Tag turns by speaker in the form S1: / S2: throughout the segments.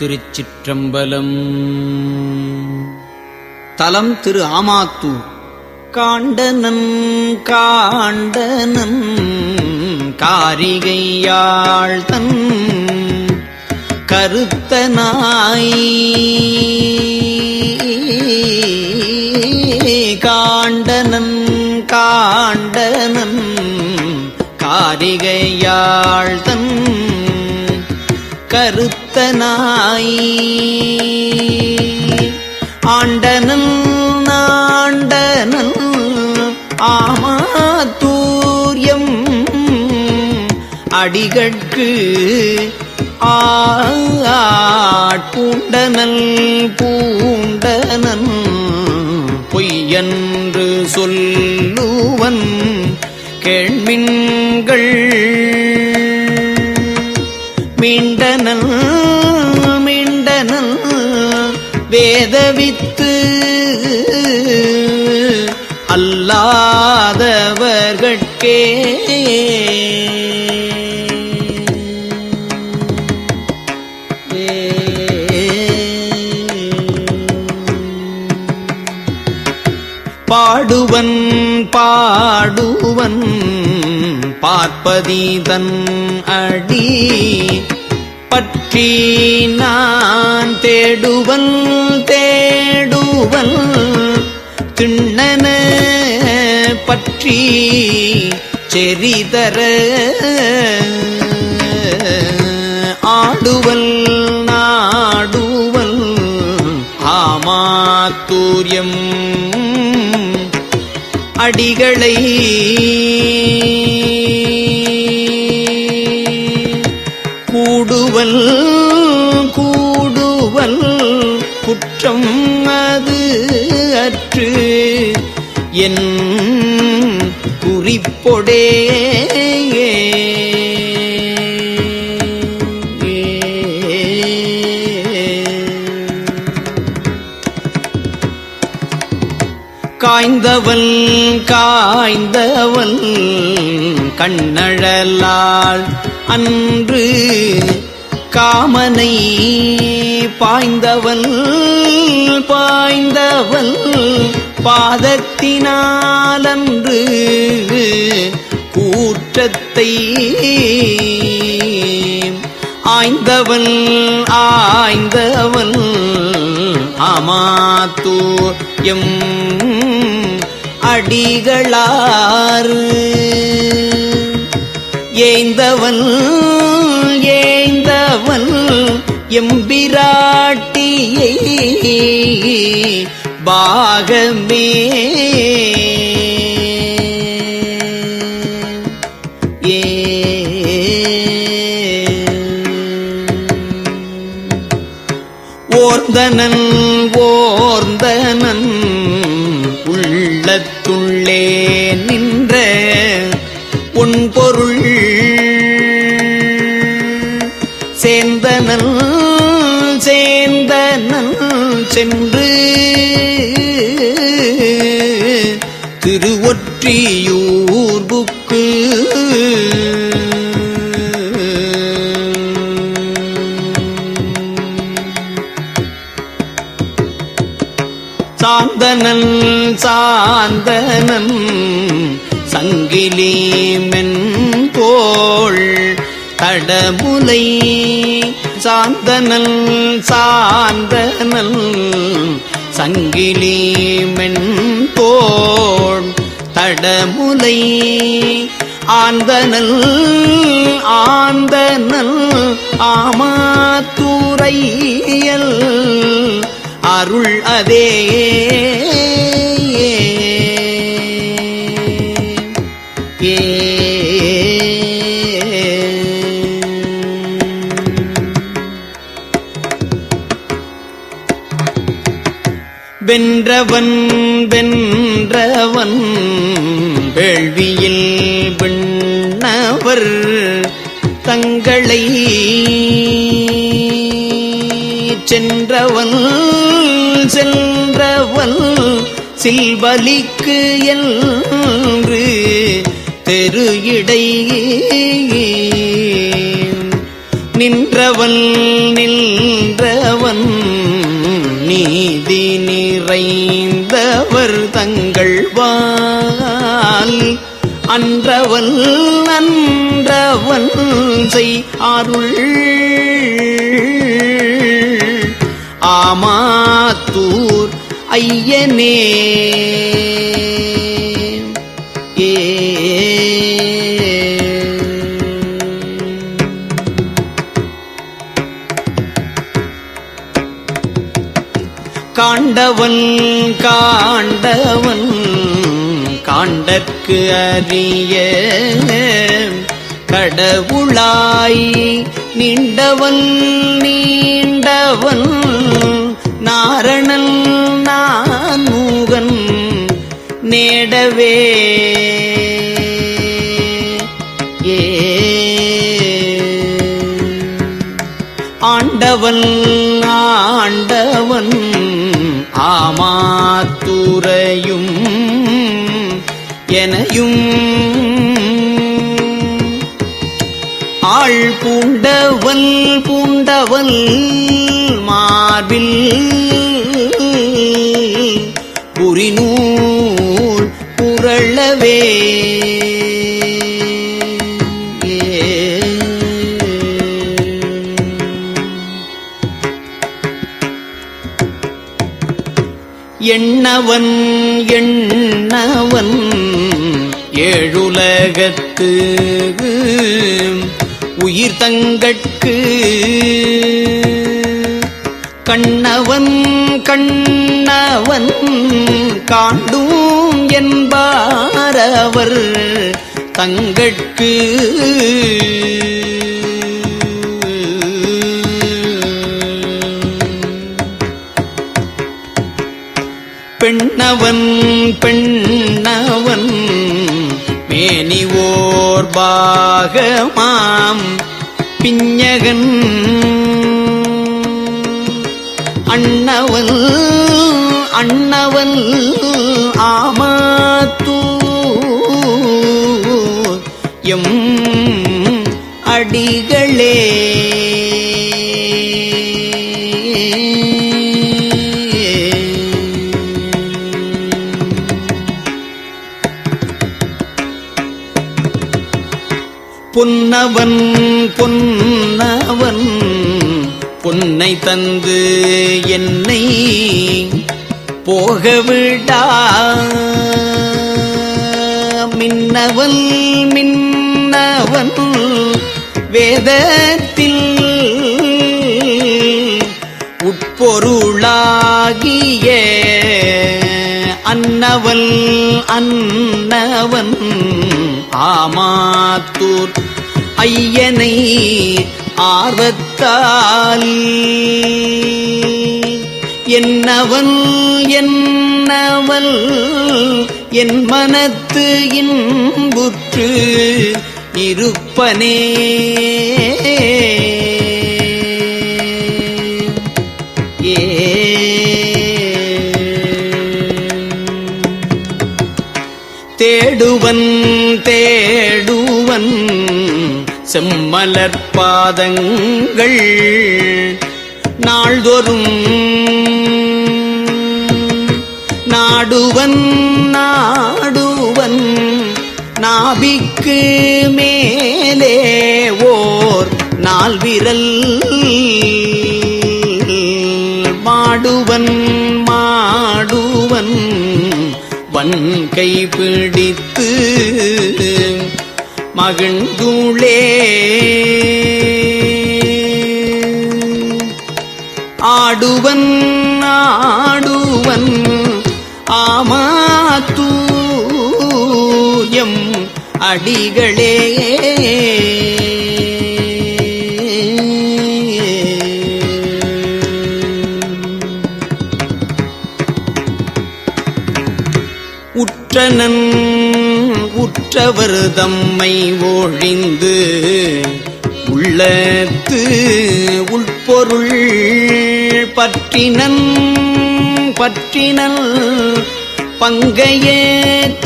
S1: திருச்சிற்றம்பலம். தலம் திரு ஆமாத்தூர் காண்டனன் காண்டனன் காரிகையாழ்தன் கருத்தனாய். காண்டனன் காண்டனன் காரிகையாழ்தன் கருத்த கர்த்தனாய். ஆண்டனன் ஆண்டனன் ஆமாத்தூரியம் அடிகட்கு ஆட்பூண்டனல் பூண்டனன் பொய்யன்று சொல்லுவன் கேள்மின்கள் மீண்டனன் வேதவித்து அல்லாதவர்கட்கே பாடுவன் பாடுவன் பார்ப்பதீதன் அடி. பற்றி நான் தேடுவன் பற்றி செறிதர ஆடுவல் நாடுவல் ஆமாத்தூரியம் அடிகளை கூடுவல் கூடுவல் குற்றம் அது அற்று என் குறிப்பொடே. காய்ந்தவன் காய்ந்தவன் கண்ணழலால் அன்று காமனை பாய்ந்தவன் பாய்ந்தவன் பாதத்தினாலன்று கூற்றத்தை ஆய்ந்தவன் ஆய்ந்தவன் ஆமாத்தூ எம் அடிகளாறு. ஏய்ந்தவன் ஏய்ந்தவன் எம்பிராட்டியை பாகமே. ஓர்ந்தனன் ஓர்ந்தனன் உள்ளத்துள்ளே நின்ற பொன்பொருள் சேந்தனன் சேந்தனன் சென்று திருவொற்றியூர்புக்கு சாந்தனன் சாந்தனன் சங்கிலி மென்கோள் தடமுலை சாந்தனல் சாந்தனல் சங்கிலி மென்கோள் தடமுலை ஆந்தனல் ஆந்தனல் ஆமாத்துறையல் அருள் அதே. வென்றவன் வென்றவன் வேள்வியில் விண்ணவர் தங்களை சென்றவன் சென்றவன் சில்வலிக்கு என்று தெரு இடையே நின்றவன் நின்றவன் நீதி நிறைந்தவர் தங்கள் வால். அன்றவன் நன்றவன் செய் அருள். ஆமாத்தூர் ஐயனே. காண்டவன் காண்டவன் காண்டற்கு அறிய கடவுளாய் நீண்டவன் நீண்டவன் நாரணன் நான்முகன் நேடவே. ஏ. ஆண்டவன் ஆண்டவன் ஆமாத்துறையும் எனையும் ஆள் பூண்டவன் பூண்டவன் மார்பில் புரிநூல் புரளவே எண்ணவன் எண்ணவன் ஏழுலகத்து உயிர் தங்கட்கு. கண்ணவன் கண்ணவன் காண்டும் என்பாரவர் தங்கட்கு. பெண்ணவன் பெண்ணவன் மேனிவோர் பாகமாம் பிஞ்சகன். அண்ணவன் அண்ணவன் ஆமாத்தூ எம் அடிகளே. பொன்னவன் பொன்னவன் பொன்னை தந்து என்னை போக விடா மின்னவன் மின்னவன் வேதத்தில் உட்பொருளாகிய அன்னவன் அன்னவன் ஆமாத்தூர் ஐயனை ஆர்வத்தால். என்னவன் என்னவள் என் மனத்து இன்புற்று இருப்பனே. தேடுவன் தே செம்மலர் பாதங்கள் நாள்தோறும் நாடுவன் நாடுவன் நாபிக்கு மேலே ஓர் நால் விரல் மாடுவன் மாடுவன் வன் கை பிடித்து மகிழ்ந்துளே ஆடுவன் ஆடுவன் ஆமாத்தூயம் அடிகளே. உற்றனன் உற்றவர் தம்மை ஒழிந்து உள்ளத்து உள்பொருள் பற்றினன் பற்றினல் பங்கையே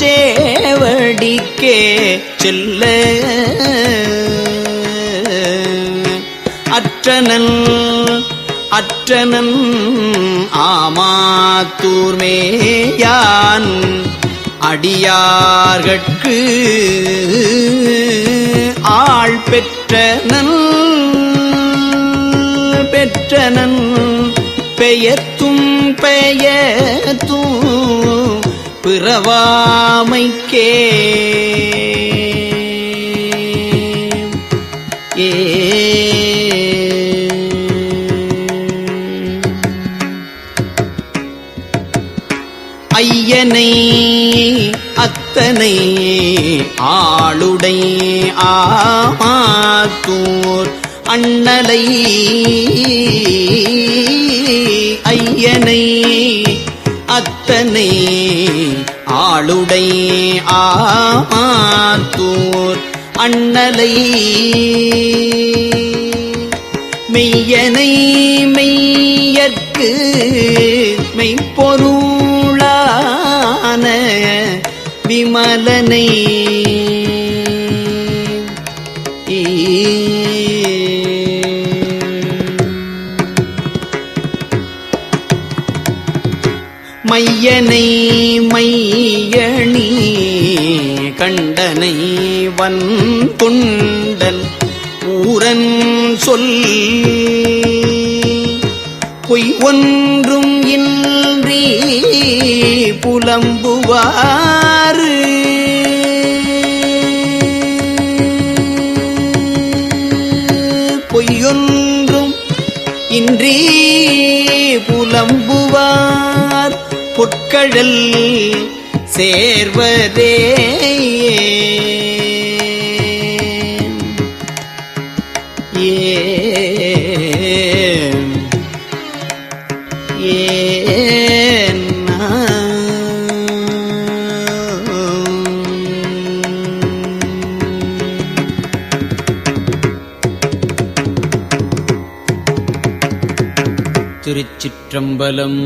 S1: சேவடிக்கே செல்ல. அற்றனன் அற்றனன் ஆமாத்தூர்மேயான் அடியார்கட்கு ஆள் பெற்றனன் பெற்றனன் பெயத்தும் பெயத்தும் பிறவாமைக்கே. ஏ. ஐயனை ஆளுடை ஆமாத்தூர் அண்ணலை ஐயனை அத்தனை ஆளுடை ஆமாத்தூர் அண்ணலை மெய்யனை மெய்யற்கு மெய்ப்பொருளான விமலனை மையனை மையணி கண்டனை வன் துண்டன் ஊரன் சொல் பொய் ஒன்றும் இன்றி புலம்புவாறு. பொய்யொன்றும் இன்றி கடல் சேர்வதே திருச்சிற்றம்பலம்